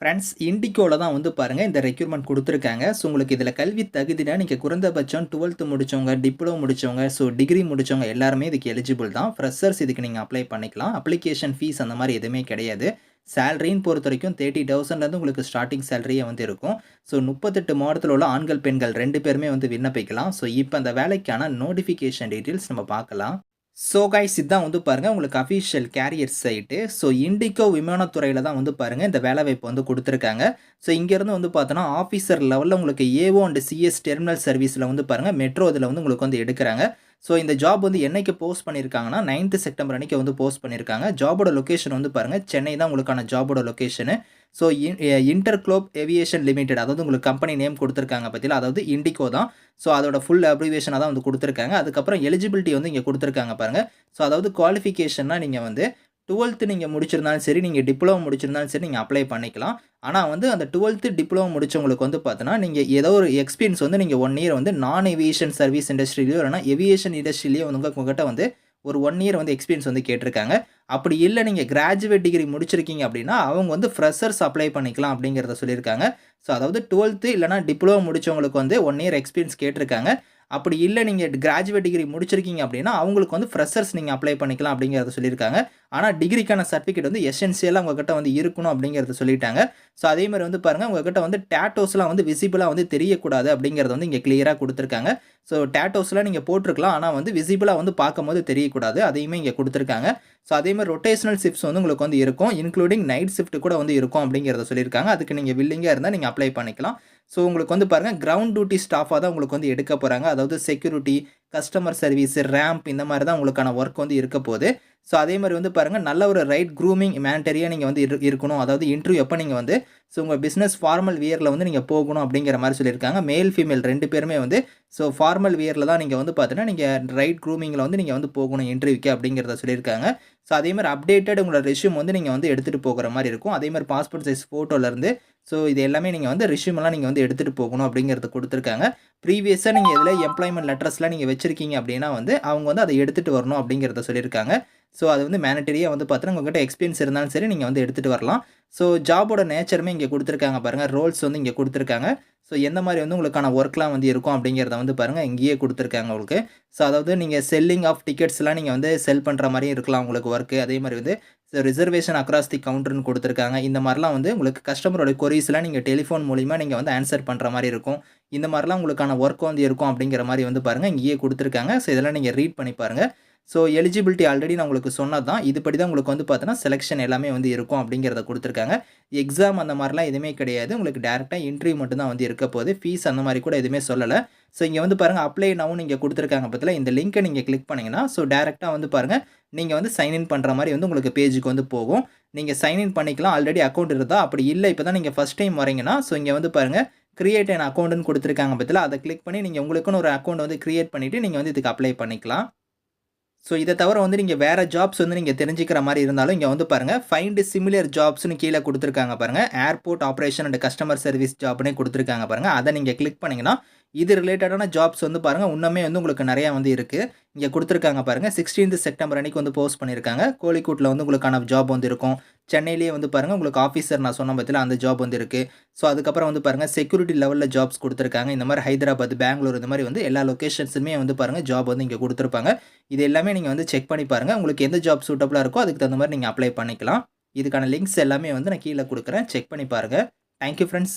Friends இண்டிகோவில் தான் வந்து பாருங்கள் இந்த ரெக்யூர்மெண்ட் கொடுத்துருக்காங்க. ஸோ உங்களுக்கு இதில் கல்வி தகுதினா நீங்கள் குறைந்தபட்சம் டுவெல்த்து முடிச்சவங்க டிப்ளமோ முடித்தவங்க ஸோ டிகிரி முடித்தவங்க எல்லாருமே இதுக்கு எலிஜிபிள் தான். ஃப்ரெஷர்ஸ் இதுக்கு நீங்கள் அப்ளை பண்ணிக்கலாம். அப்ளிகேஷன் ஃபீஸ் அந்த மாதிரி எதுவுமே கிடையாது. சேலரின்னு பொறுத்த வரைக்கும் தேர்ட்டி தௌசண்ட்லேருந்து உங்களுக்கு ஸ்டார்டிங் சேலரியே வந்து இருக்கும். ஸோ முப்பத்தெட்டு மாவட்டத்தில் உள்ள ஆண்கள் பெண்கள் ரெண்டு பேருமே வந்து விண்ணப்பிக்கலாம். ஸோ இப்போ அந்த வேலைக்கான நோட்டிஃபிகேஷன் டீட்டெயில்ஸ் நம்ம பார்க்கலாம். ஸோ கைஸ் இதுதான் வந்து பாருங்கள் உங்களுக்கு official career site so IndiGo விமானத்துறையில் தான் வந்து பாருங்கள் இந்த வேலைவாய்ப்பு வந்து கொடுத்துருக்காங்க. ஸோ இங்கேருந்து வந்து பார்த்தோன்னா ஆஃபீஸர் லெவலில் உங்களுக்கு ஏஓ அண்ட் சிஎஸ் டெர்மினல் சர்வீஸில் வந்து பாருங்கள் மெட்ரோ இதில் வந்து உங்களுக்கு வந்து எடுக்கிறாங்க. ஸோ இந்த ஜாப் வந்து என்னைக்கு போஸ்ட் பண்ணியிருக்காங்கன்னா நைன்த்து செப்டம்பர் அன்றைக்கி வந்து போஸ்ட் பண்ணியிருக்காங்க ஜாபோட லொக்கேஷன் வந்து பாருங்கள் சென்னை தான் உங்களுக்கான ஜாபோட location so InterGlobe Aviation Limited அதாவது உங்களுக்கு கம்பெனி நேம் கொடுத்துருக்காங்க பற்றியில் அதாவது இண்டிகோ தான். ஸோ அதோட ஃபுல் அப்ரிவேஷனாக தான் வந்து கொடுத்துருக்காங்க. அதுக்கப்புறம் எலிஜிபிலிட்டி வந்து இங்கே கொடுத்துருக்காங்க பாருங்கள் ஸோ அதாவது குவாலிஃபிகேஷன்னா நீங்கள் வந்து டுவெல்த்து நீங்கள் முடிச்சிருந்தாலும் சரி நீங்கள் டிப்ளமோ முடிச்சிருந்தாலும் சரி நீங்கள் அப்ளை பண்ணிக்கலாம். ஆனால் வந்து அந்த டுவெல்த்து டிப்ளமோ முடிச்சவங்களுக்கு வந்து பார்த்தோன்னா நீங்கள் ஏதோ ஒரு எக்ஸ்பீரியன்ஸ் வந்து நீங்கள் ஒன் இயர் வந்து நான் ஏவியேஷன் சர்வீஸ் இண்டஸ்ட்ரியிலையோ இல்லைனா ஏவியேஷன் இண்டஸ்ட்ரியிலையோ வந்து உங்ககிட்ட வந்து ஒரு ஒன் இயர் வந்து எக்ஸ்பீரியன்ஸ் வந்து கேட்டிருக்காங்க. அப்படி இல்லை நீங்கள் கிராஜுவேட் டிகிரி முடிச்சிருக்கீங்க அப்படின்னா அவங்க வந்து ஃப்ரெஷர்ஸ் அப்ளை பண்ணிக்கலாம் அப்படிங்கிறத சொல்லியிருக்காங்க. ஸோ அதாவது டுவெல்த்து இல்லைனா டிப்ளமோ முடிச்சவங்களுக்கு வந்து ஒன் இயர் எக்ஸ்பீரியன்ஸ் கேட்டிருக்காங்க. அப்படி இல்லை நீங்கள் கிராஜுவேட் டிகிரி முடிச்சிருக்கீங்க அப்படின்னா அவங்களுக்கு வந்து ஃப்ரெஷர்ஸ் நீங்கள் அப்ளை பண்ணிக்கலாம் அப்படிங்கிறத சொல்லியிருக்காங்க. ஆனால் டிகிரிக்கான சர்டிஃபிகேட் வந்து எசென்சியலாக உங்ககிட்ட வந்து இருக்கணும் அப்படிங்கிறத சொல்லிட்டாங்க. ஸோ அதே மாதிரி வந்து பாருங்கள் உங்ககிட்ட வந்து டேட்டோஸ்லாம் வந்து விசிபிளாக வந்து தெரியக்கூடாது அப்படிங்கிறத வந்து இங்கே கிளியராக கொடுத்துருக்காங்க. ஸோ டேட்டோஸ்லாம் நீங்கள் போட்டிருக்கலாம் ஆனால் வந்து விசிபிளாக வந்து பார்க்கும்போது தெரியக்கூடாது. அதையுமே இங்கே கொடுத்துருக்காங்க. ஸோ அதே மாதிரி ரொட்டேஷனல் ஷிஃப்ட்ஸ் வந்து உங்களுக்கு வந்து இருக்கும். இன்க்ளூடிங் நைட் ஷிஃப்ட் கூட வந்து இருக்கும் அப்படிங்கிறத சொல்லியிருக்காங்க. அதுக்கு நீங்கள் வில்லிங்காக இருந்தால் நீங்கள் அப்ளை பண்ணிக்கலாம். ஸோ உங்களுக்கு வந்து பாருங்கள் கிரவுண்ட் டியூட்டி ஸ்டாஃபாக தான் உங்களுக்கு வந்து எடுக்க போகிறாங்க அதாவது செக்யூரிட்டி கஸ்டமர் சர்வீஸ் ரேம்ப் இந்த மாதிரி தான் உங்களுக்கான ஒர்க் வந்து இருக்க போகுது. ஸோ அதே மாதிரி வந்து பாருங்கள் நல்ல ஒரு ரைட் க்ரூமிங் மேனிட்டரியாக நீங்கள் வந்து இரு இருக்கணும். அதாவது இன்டர்வியூ எப்போ நீங்கள் வந்து ஸோ உங்கள் பிஸ்னஸ் ஃபார்மல் வியரில் வந்து நீங்கள் போகணும் அப்படிங்கிற மாதிரி சொல்லியிருக்காங்க. மேல் ஃபீமேல் ரெண்டு பேருமே வந்து ஸோ ஃபார்மல் வியரில் தான் நீங்கள் வந்து பார்த்தீங்கன்னா நீங்கள் ரைட் க்ரூமிங்கில் வந்து நீங்கள் வந்து போகணும் இன்டர்வியூக்கு அப்படிங்கிறத சொல்லியிருக்காங்க. ஸோ அதே மாதிரி அப்டேட்டட் உங்களோட ரெஷ்யூம் வந்து நீங்கள் வந்து எடுத்துகிட்டு போகிற மாதிரி இருக்கும். அதே மாதிரி பாஸ்போர்ட் சைஸ் ஃபோட்டோலேருந்து ஸோ இது எல்லாமே நீங்கள் வந்து ரிஷ்யூமெல்லாம் நீங்கள் வந்து எடுத்துகிட்டு போகணும் அப்படிங்கிறத கொடுத்துருக்காங்க. ப்ரீவியஸாக நீங்கள் இதில் எம்ப்ளாய்மெண்ட் லெட்டர்ஸ்லாம் நீங்கள் வச்சுருக்கீங்க அப்படின்னா வந்து அவங்க வந்து அதை எடுத்துகிட்டு வரணும் அப்படிங்கிறத சொல்லியிருக்காங்க. ஸோ அது வந்து மேனட்டரியாக வந்து பார்த்தீங்கன்னா உங்கள்கிட்ட எக்ஸ்பீரியன்ஸ் இருந்தாலும் சரி நீங்கள் வந்து எடுத்துகிட்டு வரலாம். ஸோ ஜாபோட நேச்சருமே இங்கே கொடுத்துருக்காங்க பாருங்கள் ரோல்ஸ் வந்து இங்கே கொடுத்துருக்காங்க. ஸோ எந்த மாதிரி வந்து உங்களுக்கான ஒர்க்லாம் வந்து இருக்கும் அப்படிங்கிறத வந்து பாருங்கள் இங்கேயே கொடுத்துருக்காங்க உங்களுக்கு. ஸோ அதாவது நீங்கள் செல்லிங் ஆஃப் டிக்கெட்ஸ்லாம் நீங்கள் வந்து செல் பண்ணுற மாதிரியும் இருக்கலாம் உங்களுக்கு ஒர்க்கு அதே மாதிரி வந்து ரிசர்வேஷன் அக்ராஸ் தி கவுண்டர்னு கொடுத்துருக்காங்க. இந்த மாதிரிலாம் வந்து உங்களுக்கு கஸ்டமரோட கொரிஸ்லாம் நீங்கள் டெலிஃபோன் மூலிமா நீங்கள் வந்து ஆன்சர் பண்ணுற மாதிரி இருக்கும். இந்த மாதிரிலாம் உங்களுக்கான ஒர்க் வந்து இருக்கும் அப்படிங்கிற மாதிரி வந்து பாருங்கள் இங்கேயே கொடுத்துருக்காங்க. ஸோ இதெல்லாம் நீங்கள் ரீட் பண்ணி பாருங்கள் ஸோ எலிஜிபிலிட்டி ஆல்ரெடி நான் உங்களுக்கு சொன்னது தான் இதுபடி தான் உங்களுக்கு வந்து பார்த்தோன்னா செலெக்ஷன் எல்லாமே வந்து இருக்கும் அப்படிங்கிறத கொடுத்துருக்காங்க. எக்ஸாம் அந்த மாதிரிலாம் எதுவுமே கிடையாது. உங்களுக்கு டேரெக்டாக இன்டர்வியூ மட்டும் தான் வந்து இருக்க போது ஃபீஸ் அந்த மாதிரி கூட எதுவுமே சொல்லலை. ஸோ இங்கே வந்து பாருங்கள் அப்ளை நவும் நீங்கள் கொடுத்துருக்காங்க பற்றியில் இந்த லிங்க்கை நீங்கள் கிளிக் பண்ணிங்கன்னா ஸோ டேரெக்டாக வந்து பாருங்கள் நீங்கள் வந்து சைன்இன் பண்ணுற மாதிரி வந்து உங்களுக்கு பேஜுக்கு வந்து போகும். நீங்கள் சைன்இன் பண்ணிக்கலாம். ஆல்ரெடி அக்கௌண்ட் இருந்தால் அப்படி இல்லை. இப்போ தான் நீங்கள் ஃபஸ்ட் டைம் வரீங்கன்னா ஸோ இங்கே வந்து பாருங்கள் க்ரியேட் என் அக்கௌண்ட்னு கொடுத்துருக்காங்க பற்றியில் அதை கிளிக் பண்ணி நீங்கள் உங்களுக்குன்னு ஒரு அக்கௌண்ட் வந்து க்ரியேட் பண்ணிவிட்டு நீங்கள் வந்து இதுக்கு அப்ளை பண்ணிக்கலாம். ஸோ இதை தவிர வந்து நீங்கள் வேறு ஜாப்ஸ் வந்து நீங்கள் தெரிஞ்சுக்கிற மாதிரி இருந்தாலும் இங்கே வந்து பாருங்கள் ஃபைண்டு சிமிலியர் ஜாப்ஸ்னு கீழே கொடுத்துருக்காங்க பாருங்கள் airport operation and customer service ஜாப்னே கொடுத்துருக்காங்க பாருங்கள் அதை நீங்கள் கிளிக் பண்ணிங்கன்னா இது ரிலேட்டடான ஜாப்ஸ் வந்து பாருங்கள் இன்னுமே வந்து உங்களுக்கு நிறையா வந்து இருக்குது இங்கே கொடுத்துருக்காங்க பாருங்கள் சிக்ஸ்டீன்த் செப்டம்பர் அன்றைக்கி வந்து போஸ்ட் பண்ணியிருக்காங்க. கோழிக்கூட்டில் வந்து உங்களுக்கான ஜாப் வந்து இருக்கும். சென்னையிலேயே வந்து பாருங்கள் உங்களுக்கு ஆஃபீஸர் நான் சொன்ன பற்றியில் அந்த ஜாப் வந்து இருக்குது ஸோ அதுக்கப்புறம் வந்து பாருங்கள் செக்யூரிட்டி லெவலில் ஜாப்ஸ் கொடுத்துருக்காங்க. இந்த மாதிரி ஹைதராபாத் பெங்களூர் இந்த மாதிரி வந்து எல்லா லொக்கேஷன்ஸுமே வந்து பாருங்கள் ஜாப் வந்து இங்கே கொடுத்துருப்பாங்க. இது எல்லாமே நீங்கள் வந்து செக் பண்ணி பாருங்கள் உங்களுக்கு எந்த ஜாப் சூட்டபுளாக இருக்கோ அதுக்கு தகுந்த மாதிரி நீங்கள் அப்ளை பண்ணிக்கலாம். இதுக்கான லிங்க்ஸ் எல்லாமே வந்து நான் கீழே கொடுக்குறேன். செக் பண்ணி பாருங்கள் தேங்க்யூ ஃப்ரெண்ட்ஸ்